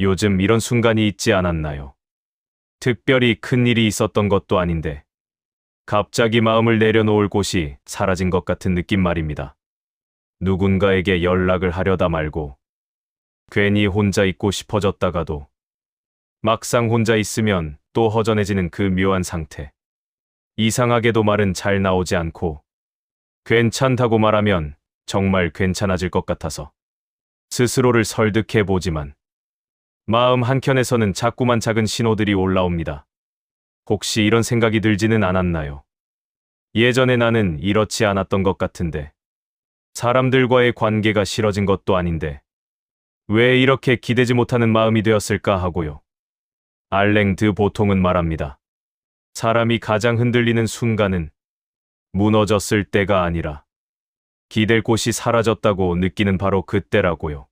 요즘 이런 순간이 있지 않았나요? 특별히 큰 일이 있었던 것도 아닌데 갑자기 마음을 내려놓을 곳이 사라진 것 같은 느낌 말입니다. 누군가에게 연락을 하려다 말고 괜히 혼자 있고 싶어졌다가도 막상 혼자 있으면 또 허전해지는 그 묘한 상태. 이상하게도 말은 잘 나오지 않고 괜찮다고 말하면 정말 괜찮아질 것 같아서 스스로를 설득해 보지만 마음 한켠에서는 자꾸만 작은 신호들이 올라옵니다. 혹시 이런 생각이 들지는 않았나요? 예전에 나는 이렇지 않았던 것 같은데 사람들과의 관계가 싫어진 것도 아닌데 왜 이렇게 기대지 못하는 마음이 되었을까 하고요. 알랭 드 보통은 말합니다. 사람이 가장 흔들리는 순간은 무너졌을 때가 아니라 기댈 곳이 사라졌다고 느끼는 바로 그때라고요.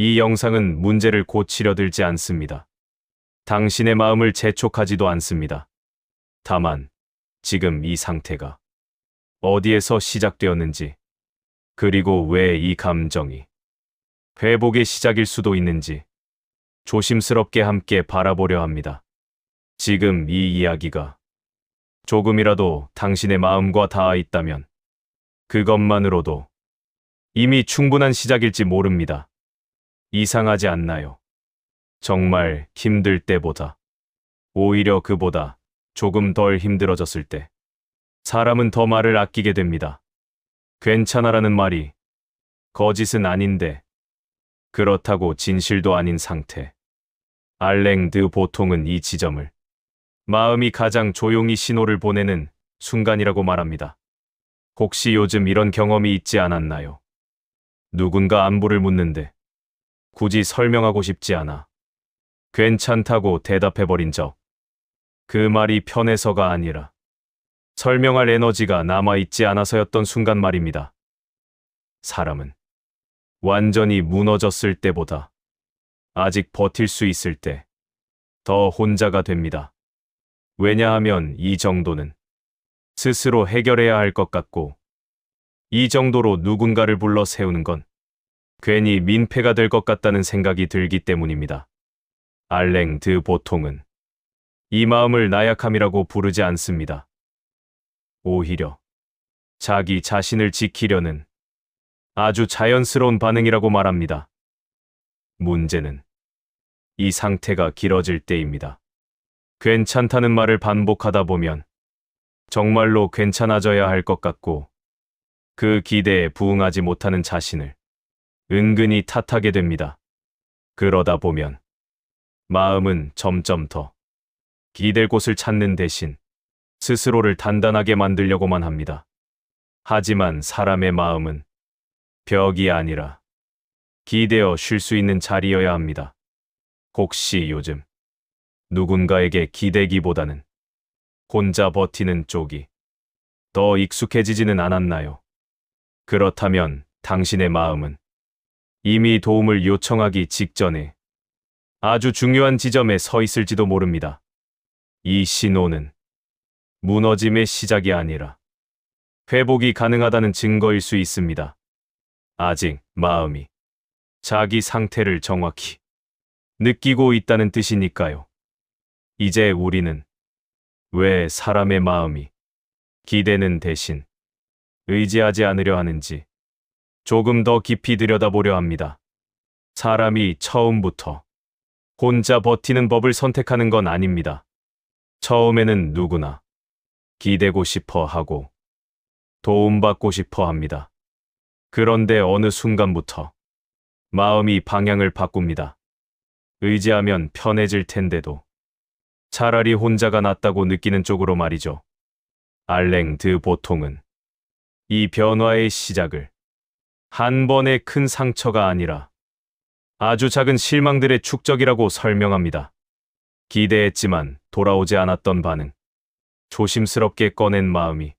이 영상은 문제를 고치려 들지 않습니다. 당신의 마음을 재촉하지도 않습니다. 다만 지금 이 상태가 어디에서 시작되었는지 그리고 왜 이 감정이 회복의 시작일 수도 있는지 조심스럽게 함께 바라보려 합니다. 지금 이 이야기가 조금이라도 당신의 마음과 닿아 있다면 그것만으로도 이미 충분한 시작일지 모릅니다. 이상하지 않나요? 정말 힘들 때보다 오히려 그보다 조금 덜 힘들어졌을 때 사람은 더 말을 아끼게 됩니다. 괜찮아라는 말이 거짓은 아닌데 그렇다고 진실도 아닌 상태. 알랭 드 보통은 이 지점을 마음이 가장 조용히 신호를 보내는 순간이라고 말합니다. 혹시 요즘 이런 경험이 있지 않았나요? 누군가 안부를 묻는데 굳이 설명하고 싶지 않아. 괜찮다고 대답해버린 적. 그 말이 편해서가 아니라 설명할 에너지가 남아있지 않아서였던 순간 말입니다. 사람은 완전히 무너졌을 때보다 아직 버틸 수 있을 때 더 혼자가 됩니다. 왜냐하면 이 정도는 스스로 해결해야 할 것 같고 이 정도로 누군가를 불러 세우는 건 괜히 민폐가 될 것 같다는 생각이 들기 때문입니다. 알랭 드 보통은 이 마음을 나약함이라고 부르지 않습니다. 오히려 자기 자신을 지키려는 아주 자연스러운 반응이라고 말합니다. 문제는 이 상태가 길어질 때입니다. 괜찮다는 말을 반복하다 보면 정말로 괜찮아져야 할 것 같고 그 기대에 부응하지 못하는 자신을 은근히 탓하게 됩니다. 그러다 보면 마음은 점점 더 기댈 곳을 찾는 대신 스스로를 단단하게 만들려고만 합니다. 하지만 사람의 마음은 벽이 아니라 기대어 쉴 수 있는 자리여야 합니다. 혹시 요즘 누군가에게 기대기보다는 혼자 버티는 쪽이 더 익숙해지지는 않았나요? 그렇다면 당신의 마음은 이미 도움을 요청하기 직전에 아주 중요한 지점에 서 있을지도 모릅니다. 이 신호는 무너짐의 시작이 아니라 회복이 가능하다는 증거일 수 있습니다. 아직 마음이 자기 상태를 정확히 느끼고 있다는 뜻이니까요. 이제 우리는 왜 사람의 마음이 기대는 대신 의지하지 않으려 하는지 조금 더 깊이 들여다보려 합니다. 사람이 처음부터 혼자 버티는 법을 선택하는 건 아닙니다. 처음에는 누구나 기대고 싶어 하고 도움받고 싶어 합니다. 그런데 어느 순간부터 마음이 방향을 바꿉니다. 의지하면 편해질 텐데도 차라리 혼자가 낫다고 느끼는 쪽으로 말이죠. 알랭 드 보통은 이 변화의 시작을 한 번의 큰 상처가 아니라 아주 작은 실망들의 축적이라고 설명합니다. 기대했지만 돌아오지 않았던 반응. 조심스럽게 꺼낸 마음이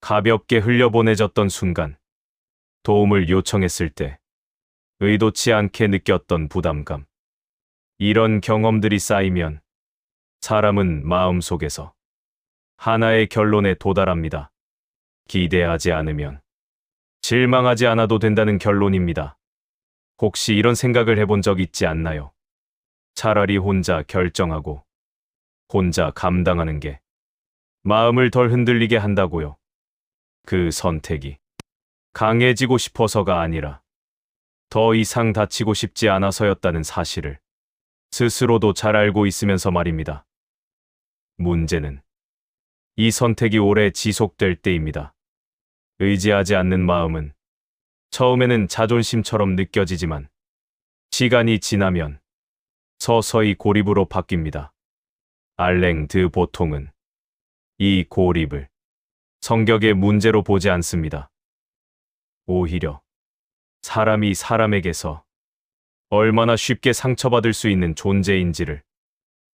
가볍게 흘려보내졌던 순간. 도움을 요청했을 때 의도치 않게 느꼈던 부담감. 이런 경험들이 쌓이면 사람은 마음속에서 하나의 결론에 도달합니다. 기대하지 않으면 실망하지 않아도 된다는 결론입니다. 혹시 이런 생각을 해본 적 있지 않나요? 차라리 혼자 결정하고 혼자 감당하는 게 마음을 덜 흔들리게 한다고요. 그 선택이 강해지고 싶어서가 아니라 더 이상 다치고 싶지 않아서였다는 사실을 스스로도 잘 알고 있으면서 말입니다. 문제는 이 선택이 오래 지속될 때입니다. 의지하지 않는 마음은 처음에는 자존심처럼 느껴지지만 시간이 지나면 서서히 고립으로 바뀝니다. 알랭 드 보통은 이 고립을 성격의 문제로 보지 않습니다. 오히려 사람이 사람에게서 얼마나 쉽게 상처받을 수 있는 존재인지를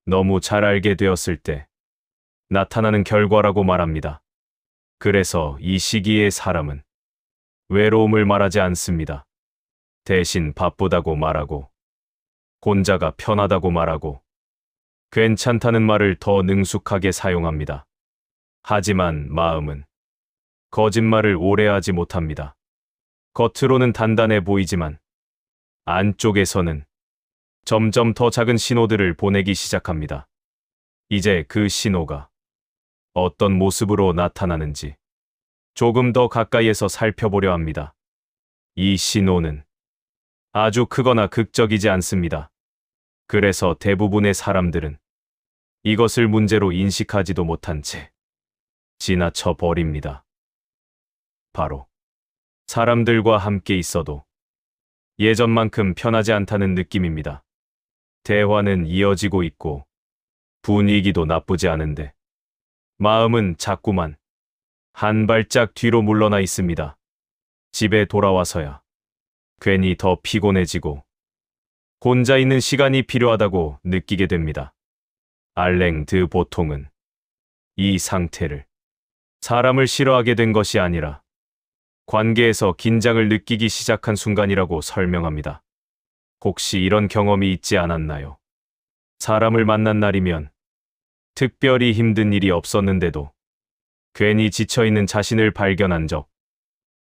너무 잘 알게 되었을 때 나타나는 결과라고 말합니다. 그래서 이 시기의 사람은 외로움을 말하지 않습니다. 대신 바쁘다고 말하고, 혼자가 편하다고 말하고, 괜찮다는 말을 더 능숙하게 사용합니다. 하지만 마음은 거짓말을 오래 하지 못합니다. 겉으로는 단단해 보이지만 안쪽에서는 점점 더 작은 신호들을 보내기 시작합니다. 이제 그 신호가 어떤 모습으로 나타나는지 조금 더 가까이에서 살펴보려 합니다. 이 신호는 아주 크거나 극적이지 않습니다. 그래서 대부분의 사람들은 이것을 문제로 인식하지도 못한 채 지나쳐 버립니다. 바로 사람들과 함께 있어도 예전만큼 편하지 않다는 느낌입니다. 대화는 이어지고 있고 분위기도 나쁘지 않은데 마음은 자꾸만 한 발짝 뒤로 물러나 있습니다. 집에 돌아와서야 괜히 더 피곤해지고 혼자 있는 시간이 필요하다고 느끼게 됩니다. 알랭 드 보통은 이 상태를 사람을 싫어하게 된 것이 아니라 관계에서 긴장을 느끼기 시작한 순간이라고 설명합니다. 혹시 이런 경험이 있지 않았나요? 사람을 만난 날이면 특별히 힘든 일이 없었는데도 괜히 지쳐있는 자신을 발견한 적,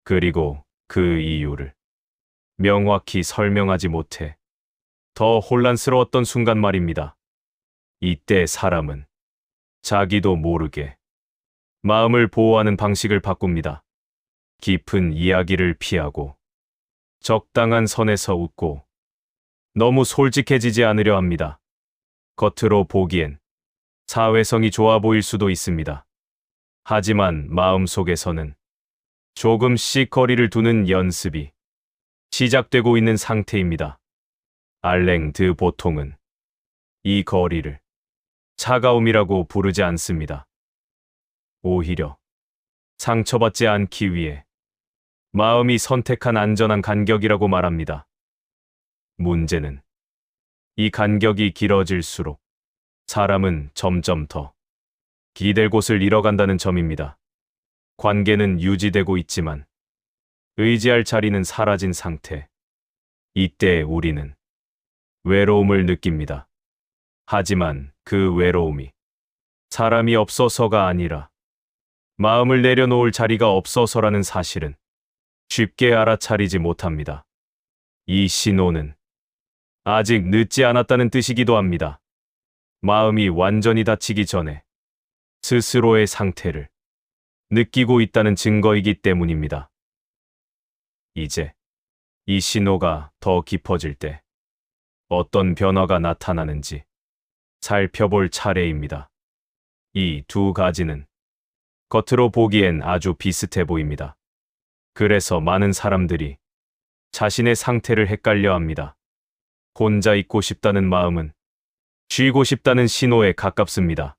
그리고 그 이유를 명확히 설명하지 못해 더 혼란스러웠던 순간 말입니다. 이때 사람은 자기도 모르게 마음을 보호하는 방식을 바꿉니다. 깊은 이야기를 피하고 적당한 선에서 웃고 너무 솔직해지지 않으려 합니다. 겉으로 보기엔 사회성이 좋아 보일 수도 있습니다. 하지만 마음속에서는 조금씩 거리를 두는 연습이 시작되고 있는 상태입니다. 알랭 드 보통은 이 거리를 차가움이라고 부르지 않습니다. 오히려 상처받지 않기 위해 마음이 선택한 안전한 간격이라고 말합니다. 문제는 이 간격이 길어질수록 사람은 점점 더 기댈 곳을 잃어간다는 점입니다. 관계는 유지되고 있지만 의지할 자리는 사라진 상태. 이때 우리는 외로움을 느낍니다. 하지만 그 외로움이 사람이 없어서가 아니라 마음을 내려놓을 자리가 없어서라는 사실은 쉽게 알아차리지 못합니다. 이 신호는 아직 늦지 않았다는 뜻이기도 합니다. 마음이 완전히 닫히기 전에 스스로의 상태를 느끼고 있다는 증거이기 때문입니다. 이제 이 신호가 더 깊어질 때 어떤 변화가 나타나는지 살펴볼 차례입니다. 이 두 가지는 겉으로 보기엔 아주 비슷해 보입니다. 그래서 많은 사람들이 자신의 상태를 헷갈려 합니다. 혼자 있고 싶다는 마음은 쉬고 싶다는 신호에 가깝습니다.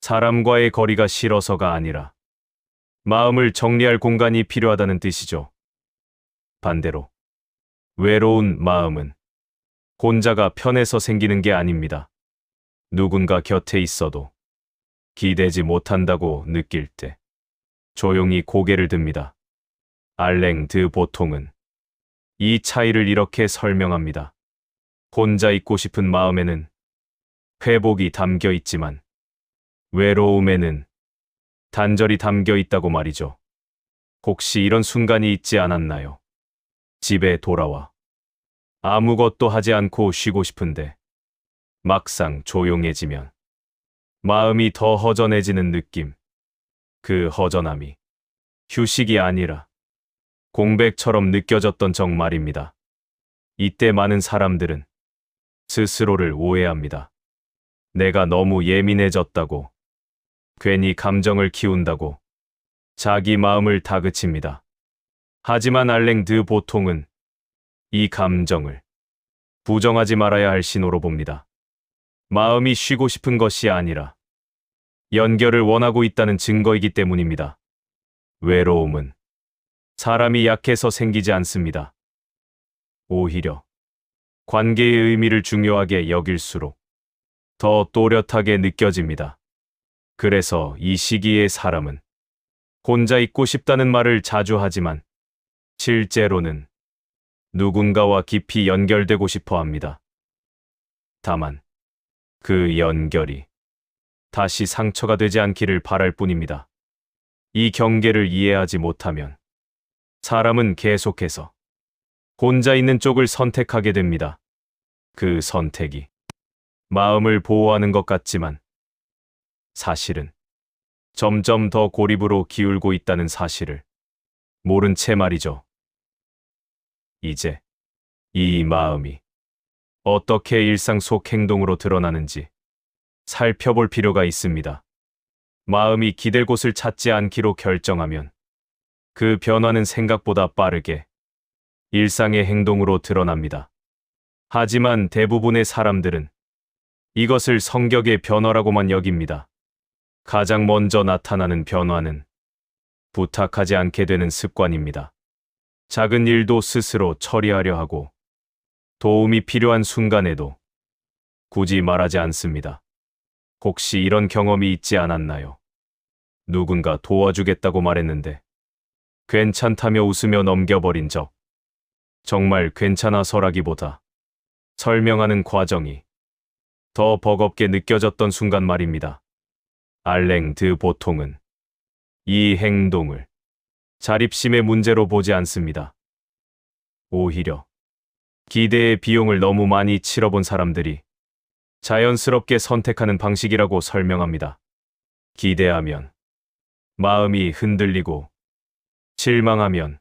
사람과의 거리가 싫어서가 아니라 마음을 정리할 공간이 필요하다는 뜻이죠. 반대로 외로운 마음은 혼자가 편해서 생기는 게 아닙니다. 누군가 곁에 있어도 기대지 못한다고 느낄 때 조용히 고개를 듭니다. 알랭 드 보통은 이 차이를 이렇게 설명합니다. 혼자 있고 싶은 마음에는 회복이 담겨 있지만 외로움에는 단절이 담겨 있다고 말이죠. 혹시 이런 순간이 있지 않았나요? 집에 돌아와 아무것도 하지 않고 쉬고 싶은데 막상 조용해지면 마음이 더 허전해지는 느낌. 그 허전함이 휴식이 아니라 공백처럼 느껴졌던 정말입니다. 이때 많은 사람들은 스스로를 오해합니다. 내가 너무 예민해졌다고, 괜히 감정을 키운다고, 자기 마음을 다그칩니다. 하지만 알랭 드 보통은 이 감정을 부정하지 말아야 할 신호로 봅니다. 마음이 쉬고 싶은 것이 아니라 연결을 원하고 있다는 증거이기 때문입니다. 외로움은 사람이 약해서 생기지 않습니다. 오히려 관계의 의미를 중요하게 여길수록 더 또렷하게 느껴집니다. 그래서 이 시기의 사람은 혼자 있고 싶다는 말을 자주 하지만 실제로는 누군가와 깊이 연결되고 싶어 합니다. 다만 그 연결이 다시 상처가 되지 않기를 바랄 뿐입니다. 이 경계를 이해하지 못하면 사람은 계속해서 혼자 있는 쪽을 선택하게 됩니다. 그 선택이 마음을 보호하는 것 같지만 사실은 점점 더 고립으로 기울고 있다는 사실을 모른 채 말이죠. 이제 이 마음이 어떻게 일상 속 행동으로 드러나는지 살펴볼 필요가 있습니다. 마음이 기댈 곳을 찾지 않기로 결정하면 그 변화는 생각보다 빠르게 일상의 행동으로 드러납니다. 하지만 대부분의 사람들은 이것을 성격의 변화라고만 여깁니다. 가장 먼저 나타나는 변화는 부탁하지 않게 되는 습관입니다. 작은 일도 스스로 처리하려 하고 도움이 필요한 순간에도 굳이 말하지 않습니다. 혹시 이런 경험이 있지 않았나요? 누군가 도와주겠다고 말했는데 괜찮다며 웃으며 넘겨버린 적. 정말 괜찮아서라기보다 설명하는 과정이 더 버겁게 느껴졌던 순간 말입니다. 알랭 드 보통은 이 행동을 자립심의 문제로 보지 않습니다. 오히려 기대의 비용을 너무 많이 치러본 사람들이 자연스럽게 선택하는 방식이라고 설명합니다. 기대하면 마음이 흔들리고 실망하면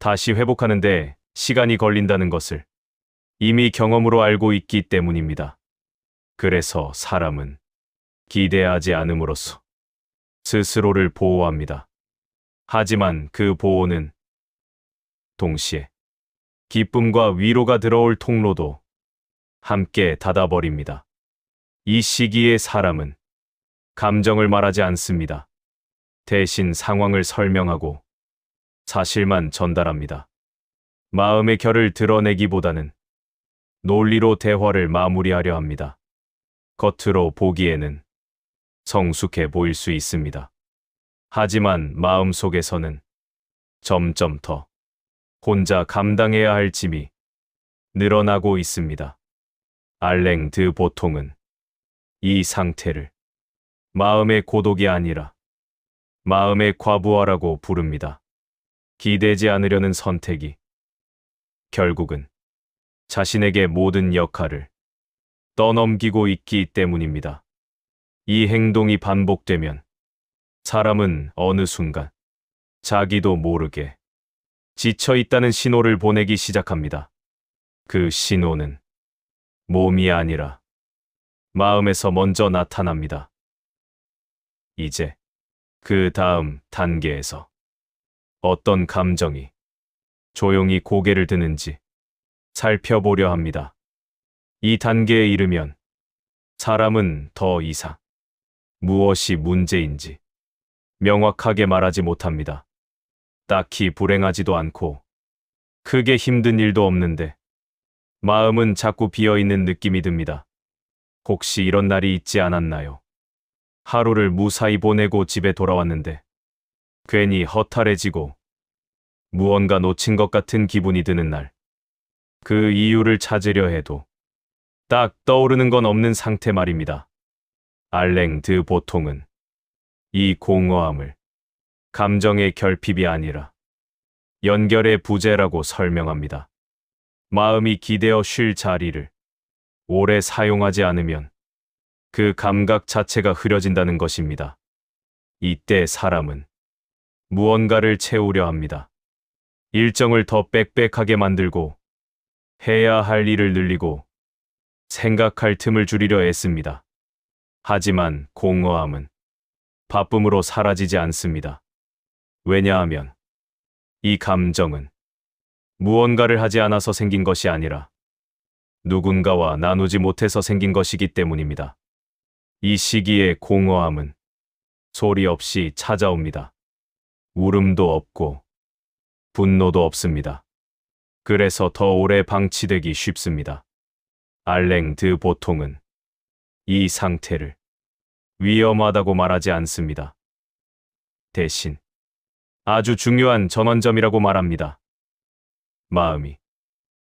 다시 회복하는데 시간이 걸린다는 것을 이미 경험으로 알고 있기 때문입니다. 그래서 사람은 기대하지 않음으로써 스스로를 보호합니다. 하지만 그 보호는 동시에 기쁨과 위로가 들어올 통로도 함께 닫아버립니다. 이 시기의 사람은 감정을 말하지 않습니다. 대신 상황을 설명하고 사실만 전달합니다. 마음의 결을 드러내기보다는 논리로 대화를 마무리하려 합니다. 겉으로 보기에는 성숙해 보일 수 있습니다. 하지만 마음 속에서는 점점 더 혼자 감당해야 할 짐이 늘어나고 있습니다. 알랭 드 보통은 이 상태를 마음의 고독이 아니라 마음의 과부하라고 부릅니다. 기대지 않으려는 선택이 결국은 자신에게 모든 역할을 떠넘기고 있기 때문입니다. 이 행동이 반복되면 사람은 어느 순간 자기도 모르게 지쳐 있다는 신호를 보내기 시작합니다. 그 신호는 몸이 아니라 마음에서 먼저 나타납니다. 이제 그 다음 단계에서 어떤 감정이 조용히 고개를 드는지 살펴보려 합니다. 이 단계에 이르면 사람은 더 이상 무엇이 문제인지 명확하게 말하지 못합니다. 딱히 불행하지도 않고 크게 힘든 일도 없는데 마음은 자꾸 비어 있는 느낌이 듭니다. 혹시 이런 날이 있지 않았나요? 하루를 무사히 보내고 집에 돌아왔는데 괜히 허탈해지고 무언가 놓친 것 같은 기분이 드는 날. 그 이유를 찾으려 해도 딱 떠오르는 건 없는 상태 말입니다. 알랭 드 보통은 이 공허함을 감정의 결핍이 아니라 연결의 부재라고 설명합니다. 마음이 기대어 쉴 자리를 오래 사용하지 않으면 그 감각 자체가 흐려진다는 것입니다. 이때 사람은 무언가를 채우려 합니다. 일정을 더 빽빽하게 만들고 해야 할 일을 늘리고 생각할 틈을 줄이려 애씁니다. 하지만 공허함은 바쁨으로 사라지지 않습니다. 왜냐하면 이 감정은 무언가를 하지 않아서 생긴 것이 아니라 누군가와 나누지 못해서 생긴 것이기 때문입니다. 이 시기의 공허함은 소리 없이 찾아옵니다. 울음도 없고 분노도 없습니다. 그래서 더 오래 방치되기 쉽습니다. 알랭 드 보통은 이 상태를 위험하다고 말하지 않습니다. 대신 아주 중요한 전환점이라고 말합니다. 마음이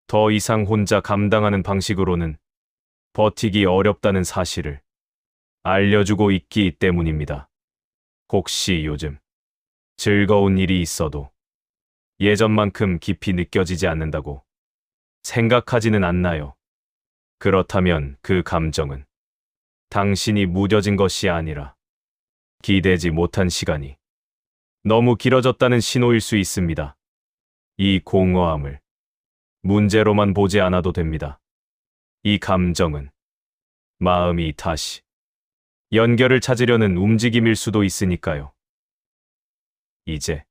더 이상 혼자 감당하는 방식으로는 버티기 어렵다는 사실을 알려주고 있기 때문입니다. 혹시 요즘 즐거운 일이 있어도 예전만큼 깊이 느껴지지 않는다고 생각하지는 않나요? 그렇다면 그 감정은 당신이 무뎌진 것이 아니라 기대지 못한 시간이 너무 길어졌다는 신호일 수 있습니다. 이 공허함을 문제로만 보지 않아도 됩니다. 이 감정은 마음이 다시 연결을 찾으려는 움직임일 수도 있으니까요. 이제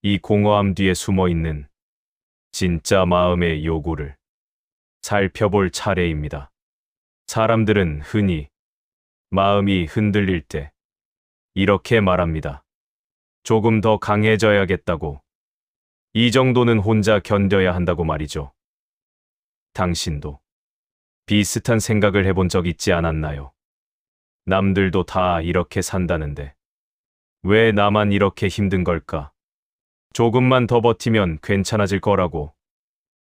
이 공허함 뒤에 숨어 있는 진짜 마음의 요구를 살펴볼 차례입니다. 사람들은 흔히 마음이 흔들릴 때 이렇게 말합니다. 조금 더 강해져야겠다고. 이 정도는 혼자 견뎌야 한다고 말이죠. 당신도 비슷한 생각을 해본 적 있지 않았나요? 남들도 다 이렇게 산다는데 왜 나만 이렇게 힘든 걸까? 조금만 더 버티면 괜찮아질 거라고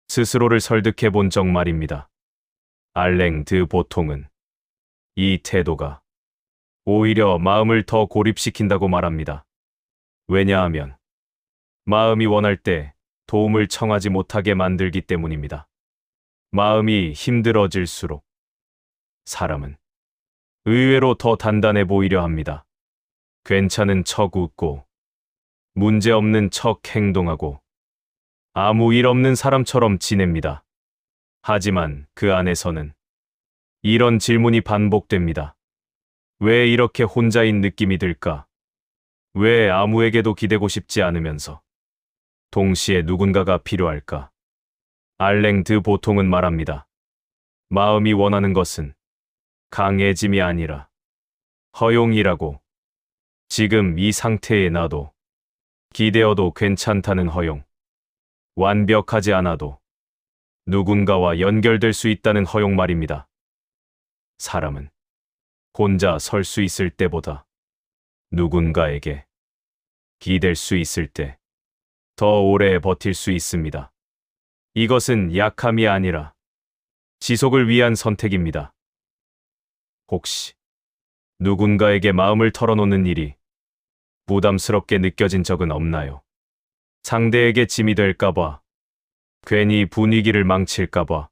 스스로를 설득해 본 적 말입니다. 알랭 드 보통은 이 태도가 오히려 마음을 더 고립시킨다고 말합니다. 왜냐하면 마음이 원할 때 도움을 청하지 못하게 만들기 때문입니다. 마음이 힘들어질수록 사람은 의외로 더 단단해 보이려 합니다. 괜찮은 척 웃고 문제 없는 척 행동하고 아무 일 없는 사람처럼 지냅니다. 하지만 그 안에서는 이런 질문이 반복됩니다. 왜 이렇게 혼자인 느낌이 들까? 왜 아무에게도 기대고 싶지 않으면서 동시에 누군가가 필요할까? 알랭 드 보통은 말합니다. 마음이 원하는 것은 강해짐이 아니라 허용이라고. 지금 이 상태에 나도 기대어도 괜찮다는 허용. 완벽하지 않아도 누군가와 연결될 수 있다는 허용 말입니다. 사람은 혼자 설 수 있을 때보다 누군가에게 기댈 수 있을 때 더 오래 버틸 수 있습니다. 이것은 약함이 아니라 지속을 위한 선택입니다. 혹시 누군가에게 마음을 털어놓는 일이 부담스럽게 느껴진 적은 없나요? 상대에게 짐이 될까봐, 괜히 분위기를 망칠까봐,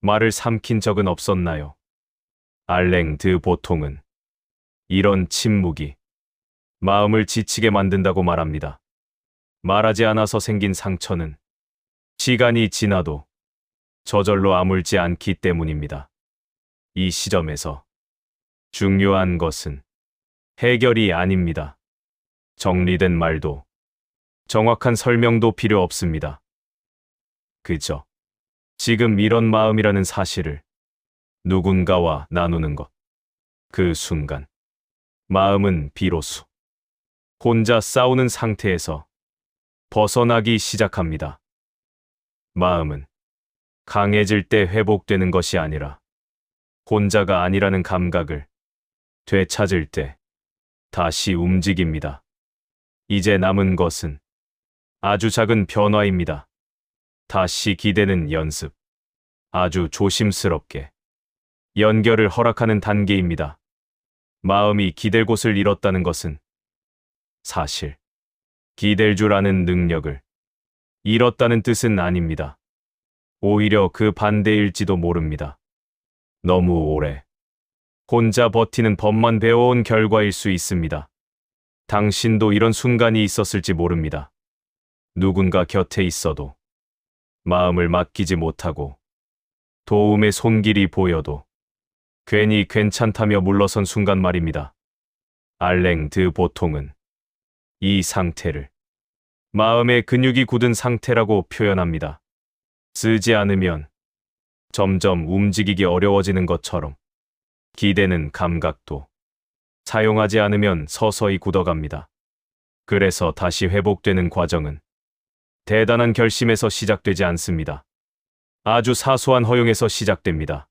말을 삼킨 적은 없었나요? 알랭 드 보통은 이런 침묵이 마음을 지치게 만든다고 말합니다. 말하지 않아서 생긴 상처는 시간이 지나도 저절로 아물지 않기 때문입니다. 이 시점에서 중요한 것은 해결이 아닙니다. 정리된 말도 정확한 설명도 필요 없습니다. 그저 지금 이런 마음이라는 사실을 누군가와 나누는 것. 그 순간 마음은 비로소 혼자 싸우는 상태에서 벗어나기 시작합니다. 마음은 강해질 때 회복되는 것이 아니라 혼자가 아니라는 감각을 되찾을 때 다시 움직입니다. 이제 남은 것은 아주 작은 변화입니다. 다시 기대는 연습. 아주 조심스럽게 연결을 허락하는 단계입니다. 마음이 기댈 곳을 잃었다는 것은 사실 기댈 줄 아는 능력을 잃었다는 뜻은 아닙니다. 오히려 그 반대일지도 모릅니다. 너무 오래 혼자 버티는 법만 배워온 결과일 수 있습니다. 당신도 이런 순간이 있었을지 모릅니다. 누군가 곁에 있어도 마음을 맡기지 못하고 도움의 손길이 보여도 괜히 괜찮다며 물러선 순간 말입니다. 알랭 드 보통은 이 상태를 마음의 근육이 굳은 상태라고 표현합니다. 쓰지 않으면 점점 움직이기 어려워지는 것처럼 기대는 감각도 사용하지 않으면 서서히 굳어갑니다. 그래서 다시 회복되는 과정은 대단한 결심에서 시작되지 않습니다. 아주 사소한 허용에서 시작됩니다.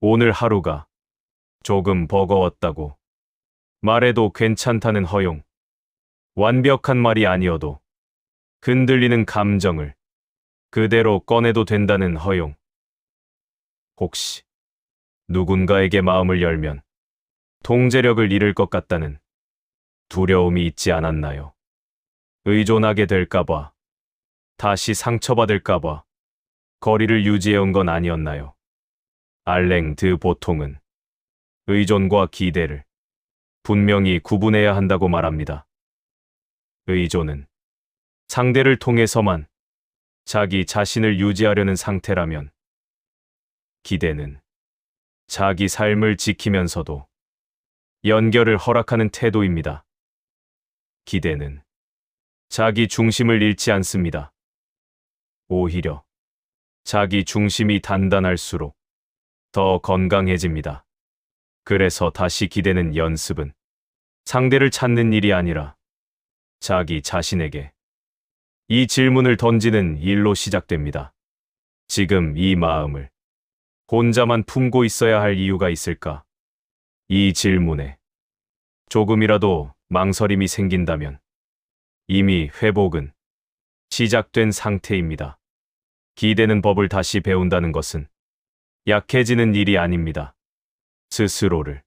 오늘 하루가 조금 버거웠다고 말해도 괜찮다는 허용. 완벽한 말이 아니어도 흔들리는 감정을 그대로 꺼내도 된다는 허용. 혹시 누군가에게 마음을 열면 통제력을 잃을 것 같다는 두려움이 있지 않았나요? 의존하게 될까봐, 다시 상처받을까봐 거리를 유지해온 건 아니었나요? 알랭 드 보통은 의존과 기대를 분명히 구분해야 한다고 말합니다. 의존은 상대를 통해서만 자기 자신을 유지하려는 상태라면 기대는 자기 삶을 지키면서도 연결을 허락하는 태도입니다. 기대는 자기 중심을 잃지 않습니다. 오히려 자기 중심이 단단할수록 더 건강해집니다. 그래서 다시 기대는 연습은 상대를 찾는 일이 아니라 자기 자신에게 이 질문을 던지는 일로 시작됩니다. 지금 이 마음을 혼자만 품고 있어야 할 이유가 있을까? 이 질문에 조금이라도 망설임이 생긴다면 이미 회복은 시작된 상태입니다. 기대는 법을 다시 배운다는 것은 약해지는 일이 아닙니다. 스스로를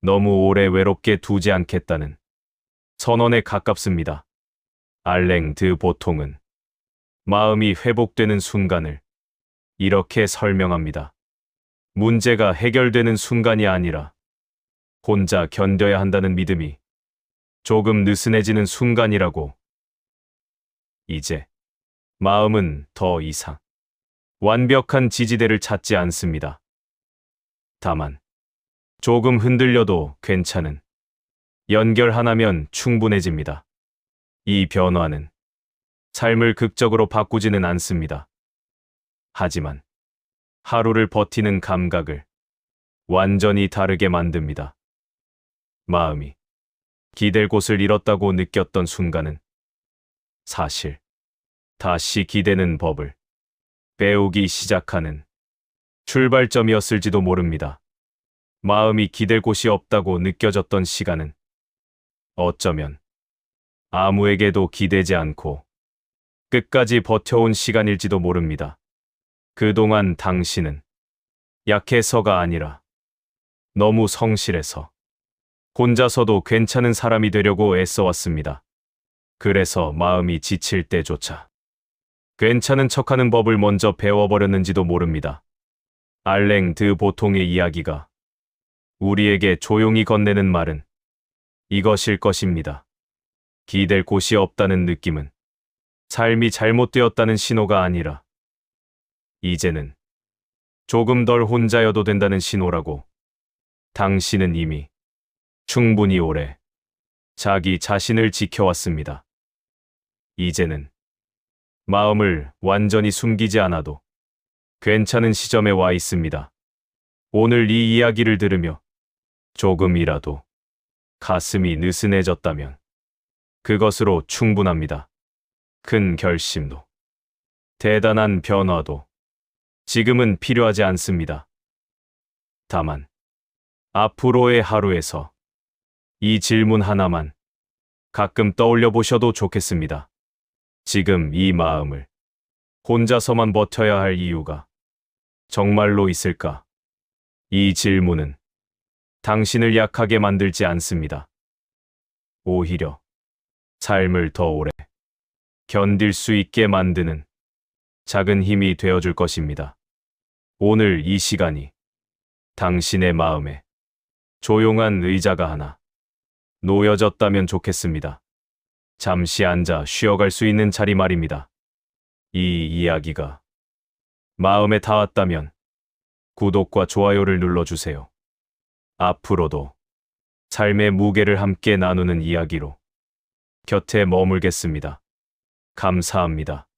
너무 오래 외롭게 두지 않겠다는 선언에 가깝습니다. 알랭 드 보통은 마음이 회복되는 순간을 이렇게 설명합니다. 문제가 해결되는 순간이 아니라 혼자 견뎌야 한다는 믿음이 조금 느슨해지는 순간이라고. 이제 마음은 더 이상 완벽한 지지대를 찾지 않습니다. 다만 조금 흔들려도 괜찮은 연결 하나면 충분해집니다. 이 변화는 삶을 극적으로 바꾸지는 않습니다. 하지만 하루를 버티는 감각을 완전히 다르게 만듭니다. 마음이 기댈 곳을 잃었다고 느꼈던 순간은 사실 다시 기대는 법을 배우기 시작하는 출발점이었을지도 모릅니다. 마음이 기댈 곳이 없다고 느껴졌던 시간은 어쩌면 아무에게도 기대지 않고 끝까지 버텨온 시간일지도 모릅니다. 그동안 당신은 약해서가 아니라 너무 성실해서 혼자서도 괜찮은 사람이 되려고 애써왔습니다. 그래서 마음이 지칠 때조차 괜찮은 척하는 법을 먼저 배워버렸는지도 모릅니다. 알랭 드 보통의 이야기가 우리에게 조용히 건네는 말은 이것일 것입니다. 기댈 곳이 없다는 느낌은 삶이 잘못되었다는 신호가 아니라 이제는 조금 덜 혼자여도 된다는 신호라고 당신은 이미 충분히 오래 자기 자신을 지켜왔습니다. 이제는 마음을 완전히 숨기지 않아도 괜찮은 시점에 와 있습니다. 오늘 이 이야기를 들으며 조금이라도 가슴이 느슨해졌다면 그것으로 충분합니다. 큰 결심도 대단한 변화도 지금은 필요하지 않습니다. 다만 앞으로의 하루에서 이 질문 하나만 가끔 떠올려 보셔도 좋겠습니다. 지금 이 마음을 혼자서만 버텨야 할 이유가 정말로 있을까? 이 질문은 당신을 약하게 만들지 않습니다. 오히려 삶을 더 오래 견딜 수 있게 만드는 작은 힘이 되어줄 것입니다. 오늘 이 시간이 당신의 마음에 조용한 의자가 하나 놓여졌다면 좋겠습니다. 잠시 앉아 쉬어갈 수 있는 자리 말입니다. 이 이야기가 마음에 닿았다면 구독과 좋아요를 눌러주세요. 앞으로도 삶의 무게를 함께 나누는 이야기로 곁에 머물겠습니다. 감사합니다.